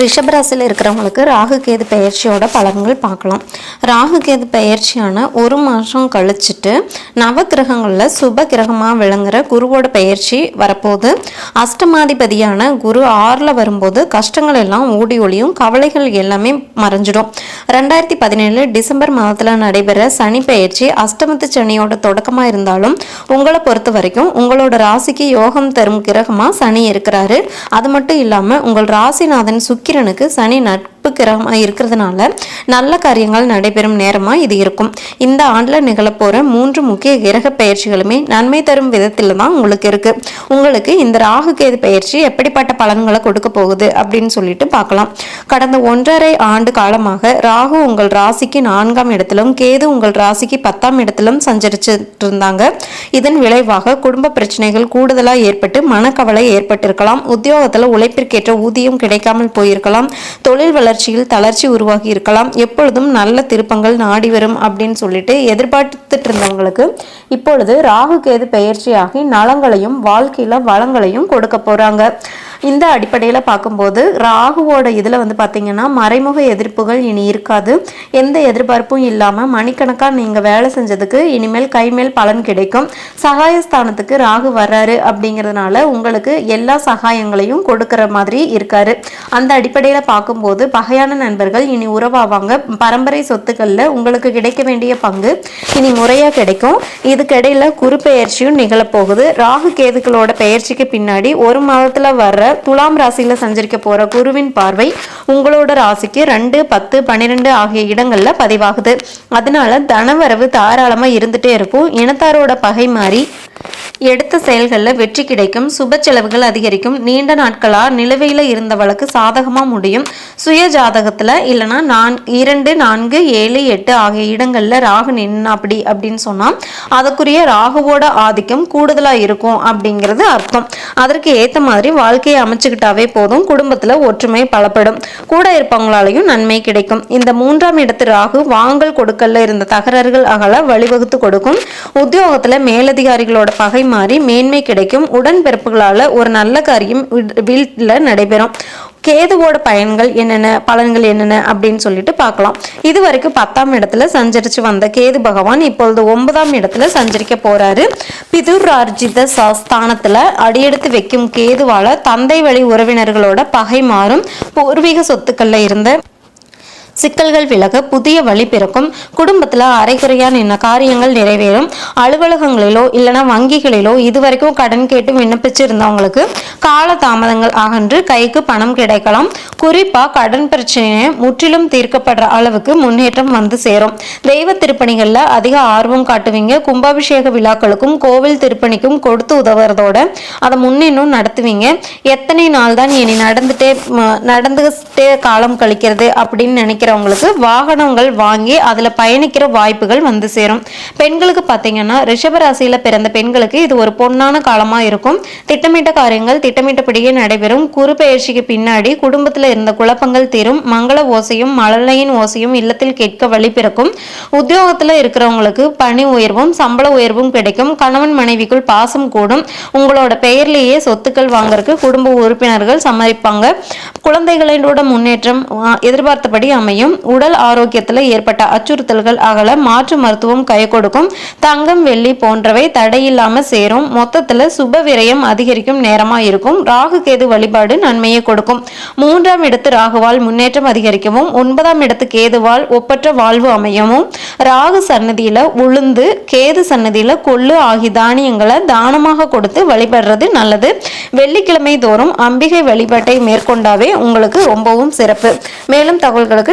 ரிஷபராசியில் இருக்கிறவங்களுக்கு ராகு கேது பெயர்ச்சியோட பலன்கள் பார்க்கலாம். ராகு கேது பெயர்ச்சியான ஒரு மாதம் கழிச்சிட்டு நவ கிரகங்களில் சுப கிரகமாக விளங்குற குருவோட பெயர்ச்சி வரப்போது அஷ்டமாதிபதியான குரு ஆறில் வரும்போது கஷ்டங்கள் எல்லாம் ஓடி ஒளியும் கவலைகள் எல்லாமே மறைஞ்சிடும். ரெண்டாயிரத்தி பதினேழு டிசம்பர் மாதத்தில் நடைபெற சனி பெயர்ச்சி அஷ்டமத்து சனியோட தொடக்கமாக இருந்தாலும் உங்களை பொறுத்த வரைக்கும் உங்களோட ராசிக்கு யோகம் தரும் கிரகமாக சனி இருக்கிறாரு. அது மட்டும் இல்லாமல் உங்கள் ராசிநாதன் சுக்கிரனுக்கு சனி நட்பு கிரகமாக இருக்கிறதுனால நல்ல காரியங்கள் நடைபெறும் நேரமாக இது இருக்கும். இந்த ஆண்டில் நிகழப்போகிற மூன்று முக்கிய கிரக பயிற்சிகளுமே நன்மை தரும் விதத்தில் தான் உங்களுக்கு இருக்கு. உங்களுக்கு இந்த ராகு கேது பயிற்சி எப்படிப்பட்ட பலன்களை கொடுக்க போகுது அப்படின்னு சொல்லிட்டு பார்க்கலாம். கடந்த ஒன்றரை ஆண்டு காலமாக ராகு உங்கள் ராசிக்கு நான்காம் இடத்திலும் கேது உங்கள் ராசிக்கு பத்தாம் இடத்திலும் சஞ்சரிச்சிட்டு இருந்தாங்க இதன் விளைவாக குடும்ப பிரச்சனைகள் கூடுதலாக ஏற்பட்டு மனக்கவலை ஏற்பட்டிருக்கலாம். உத்தியோகத்தில் உழைப்பிற்கேற்ற ஊதியம் கிடைக்காமல் போயிருக்கலாம். தொழில் வளர்ச்சி வளர்ச்சியில் தளர்ச்சி உருவாகி இருக்கலாம். எப்பொழுதும் நல்ல திருப்பங்கள் நாடி வரும் அப்படின்னு சொல்லிட்டு எதிர்பார்த்துட்டு இருந்தவங்களுக்கு இப்பொழுது ராகு கேது பெயர்ச்சியாகி நலங்களையும் வாழ்க்கையில வளங்களையும் கொடுக்க போறாங்க. இந்த அடிப்படையில் பார்க்கும்போது ராகுவோட இதில் வந்து பார்த்தீங்கன்னா மறைமுக எதிர்ப்புகள் இனி இருக்காது. எந்த எதிர்பார்ப்பும் இல்லாமல் மணிக்கணக்காக நீங்கள் வேலை செஞ்சதுக்கு இனிமேல் கைமேல் பலன் கிடைக்கும். சகாயஸ்தானத்துக்கு ராகு வர்றாரு அப்படிங்கிறதுனால உங்களுக்கு எல்லா சகாயங்களையும் கொடுக்குற மாதிரி இருக்காரு. அந்த அடிப்படையில் பார்க்கும்போது பகையான நண்பர்கள் இனி உறவாவாங்க. பரம்பரை சொத்துக்களில் உங்களுக்கு கிடைக்க வேண்டிய பங்கு இனி முறையாக கிடைக்கும். இதுக்கிடையில் குறு பெயர்ச்சியும் நிகழப்போகுது. ராகு கேதுக்களோட பெயர்ச்சிக்கு பின்னாடி ஒரு மாதத்தில் வர்ற துலாம் ராசியில் சஞ்சரிக்க போகிற குருவின் பார்வை உங்களோட ராசிக்கு ரெண்டு பத்து பன்னிரெண்டு ஆகிய இடங்களில் பதிவாகுது. அதனால தனவரவு தாராளமாக இருந்துகிட்டே இருக்கும். இனத்தாரோட பகை மாறி எடுத்த செயல்களில் வெற்றி கிடைக்கும் சுப செலவுகள் அதிகரிக்கும் நீண்ட நாட்களாக நிலுவையில் இருந்த வழக்கு சாதகமாக முடியும். சுய ஜாதகத்தில் இல்லைனா நான் இரண்டு நான்கு ஏழு எட்டு ஆகிய இடங்களில் ராகு நின்று அப்படி அப்படின்னு சொன்னால் அதுக்குரிய ராகுவோட ஆதிக்கம் கூடுதலாக இருக்கும் அப்படிங்கிறது அர்த்தம். அதற்கு ஏற்ற மாதிரி வாழ்க்கையை அமைச்சுக்கிட்டாவே போதும் குடும்பத்தில் ஒற்றுமை பலப்படும். கூட இருப்பவங்களாலையும் நன்மை கிடைக்கும். இந்த மூன்றாம் இடத்து ராகு வாங்கல் கொடுக்கல்ல இருந்த தகராறுகள் அகல வழிவகுத்து கொடுக்கும். உத்தியோகத்தில் மேலதிகாரிகளோட பகை மாறி மேன்மை கிடைக்கும். உடன்பிறப்புகளால் ஒரு நல்ல காரியம் வீட்டில் நடைபெறும். கேதுவோட பயன்கள் என்னென்ன பலன்கள் என்னென்ன அப்படின்னு சொல்லிட்டு பார்க்கலாம். இது வரைக்கும் பத்தாம் இடத்துல சஞ்சரிச்சு வந்த கேது பகவான் இப்பொழுது ஒன்பதாம் இடத்துல சஞ்சரிக்க போறாரு. பிதுரார்ஜித ஸ்தானத்துல அடியெடுத்து வைக்கும் கேதுவால தந்தை வழி உறவினர்களோட பகை மாறும். பூர்வீக சொத்துக்கள்ல இருந்த சிக்கல்கள் விலக புதிய வழி பிறக்கும். குடும்பத்தில் அரைக்குறையா நின்ன காரியங்கள் நிறைவேறும். அலுவலகங்களிலோ இல்லைனா வங்கிகளிலோ இதுவரைக்கும் கடன் கேட்டு விண்ணப்பிச்சிருந்தவங்களுக்கு கால தாமதங்கள் அகன்று கைக்கு பணம் கிடைக்கலாம். குறிப்பாக கடன் பிரச்சனையை முற்றிலும் தீர்க்கப்படுற அளவுக்கு முன்னேற்றம் வந்து சேரும். தெய்வ திருப்பணிகளில் அதிக ஆர்வம் காட்டுவீங்க. கும்பாபிஷேக விழாக்களுக்கும் கோவில் திருப்பணிக்கும் கொடுத்து உதவுறதோட அதை முன்னின்னும் நடத்துவீங்க. எத்தனை நாள் தான் இனி நடந்துட்டே நடந்துகிட்டே காலம் கழிக்கிறது அப்படின்னு நினைக்கிற நினைக்கிறவங்களுக்கு வாகனங்கள் வாங்கி அதில் பயணிக்கிற வாய்ப்புகள் வந்து சேரும். பெண்களுக்கு பார்த்தீங்கன்னா ரிஷபராசியில் பிறந்த பெண்களுக்கு இது ஒரு பொன்னான காலமாக இருக்கும். திட்டமிட்ட காரியங்கள் திட்டமிட்டபடியே நடைபெறும். குறு பயிற்சிக்கு பின்னாடி குடும்பத்தில் இருந்த குழப்பங்கள் தீரும். மங்கள ஓசையும் மழலையின் ஓசையும் இல்லத்தில் கேட்க வழி பிறக்கும். உத்தியோகத்தில் இருக்கிறவங்களுக்கு பணி உயர்வும் சம்பள உயர்வும் கிடைக்கும். கணவன் மனைவிக்குள் பாசம் கூடும். உங்களோட பெயர்லேயே சொத்துக்கள் வாங்கறதுக்கு குடும்ப உறுப்பினர்கள் சம்மதிப்பாங்க. குழந்தைகளோட முன்னேற்றம் எதிர்பார்த்தபடி அமையும். அமையும் உடல் ஆரோக்கியத்தில் ஏற்பட்ட அச்சுறுத்தல்கள் அகல மாற்று மருத்துவம் கை கொடுக்கும். தங்கம் வெள்ளி போன்றவை தடையில்லாமல் சேரும். மொத்தத்தில் சுப விரயம் அதிகரிக்கும் நேரமா இருக்கும். ராகு கேது வழிபாடு நன்மையை கொடுக்கும். மூன்றாம் இடத்து ராகுவால் முன்னேற்றம் அதிகரிக்கவும். ஒன்பதாம் இடத்து கேதுவால் ஒப்பற்ற வாழ்வு அமையவும். ராகு சன்னதியில உளுந்து கேது சன்னதியில கொள்ளு ஆகிய தானியங்களை தானமாக கொடுத்து வழிபடுறது நல்லது. வெள்ளிக்கிழமை தோறும் அம்பிகை வழிபாட்டை மேற்கொண்டாவே உங்களுக்கு ரொம்பவும் சிறப்பு. மேலும் தகவல்களுக்கு